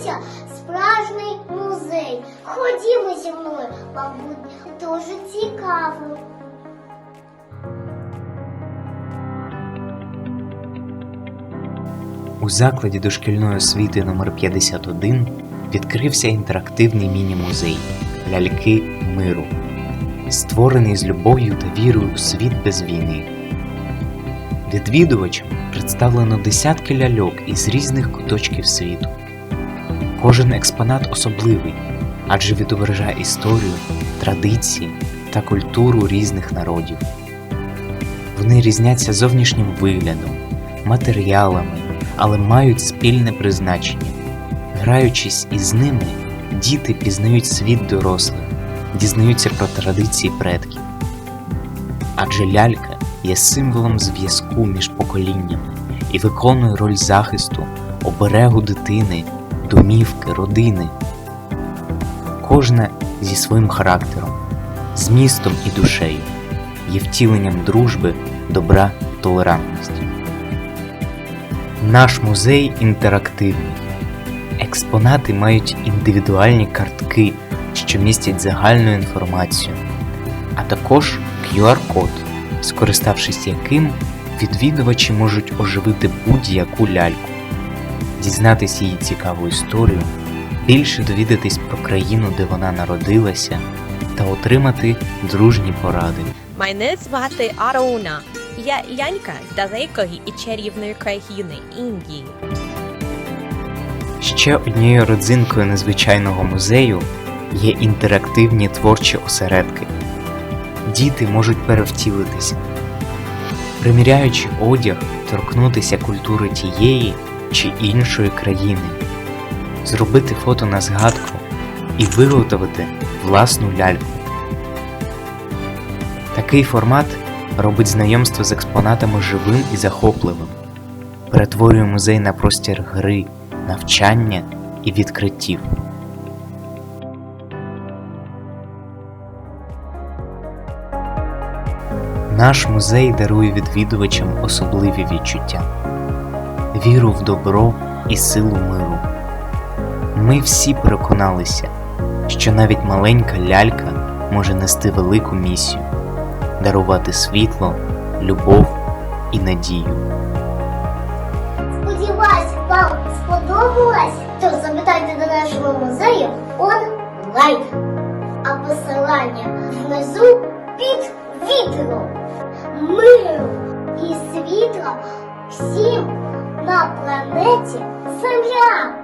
відкрився справжній музей. Ходімо зі мною, мабуть, дуже цікаво. У закладі дошкільної освіти номер 51 відкрився інтерактивний міні-музей Ляльки миру, створений з любов'ю та вірою у світ без війни. Відвідувачам представлено десятки ляльок із різних куточків світу. Кожен експонат особливий, адже відображає історію, традиції та культуру різних народів. Вони різняться зовнішнім виглядом, матеріалами, але мають спільне призначення. Граючись із ними, діти пізнають світ дорослих, дізнаються про традиції предків. Адже лялька є символом зв'язку між поколіннями і виконує роль захисту, оберегу дитини, домівки, родини. Кожна зі своїм характером, змістом і душею, є втіленням дружби, добра, толерантності. Наш музей інтерактивний. Експонати мають індивідуальні картки, що містять загальну інформацію, а також QR-код, скориставшись яким відвідувачі можуть оживити будь-яку ляльку, дізнатися її цікаву історію, більше довідатись про країну, де вона народилася, та отримати дружні поради. Мене звати Арауна. Я лянька з далекої і чарівної країни Індії. Ще однією родзинкою незвичайного музею є інтерактивні творчі осередки. Діти можуть перевтілитися, приміряючи одяг, торкнутися культури тієї чи іншої країни, зробити фото на згадку і виготовити власну ляльку. Такий формат робить знайомство з експонатами живим і захопливим, перетворює музей на простір гри, навчання і відкриттів. Наш музей дарує відвідувачам особливі відчуття, віру в добро і силу миру. Ми всі переконалися, що навіть маленька лялька може нести велику місію, дарувати світло, любов і надію. Сподіваюсь, вам сподобалось, то запитайте до нашого музею онлайн, а посилання внизу під відео. Миру і світла всім на планеті Земля.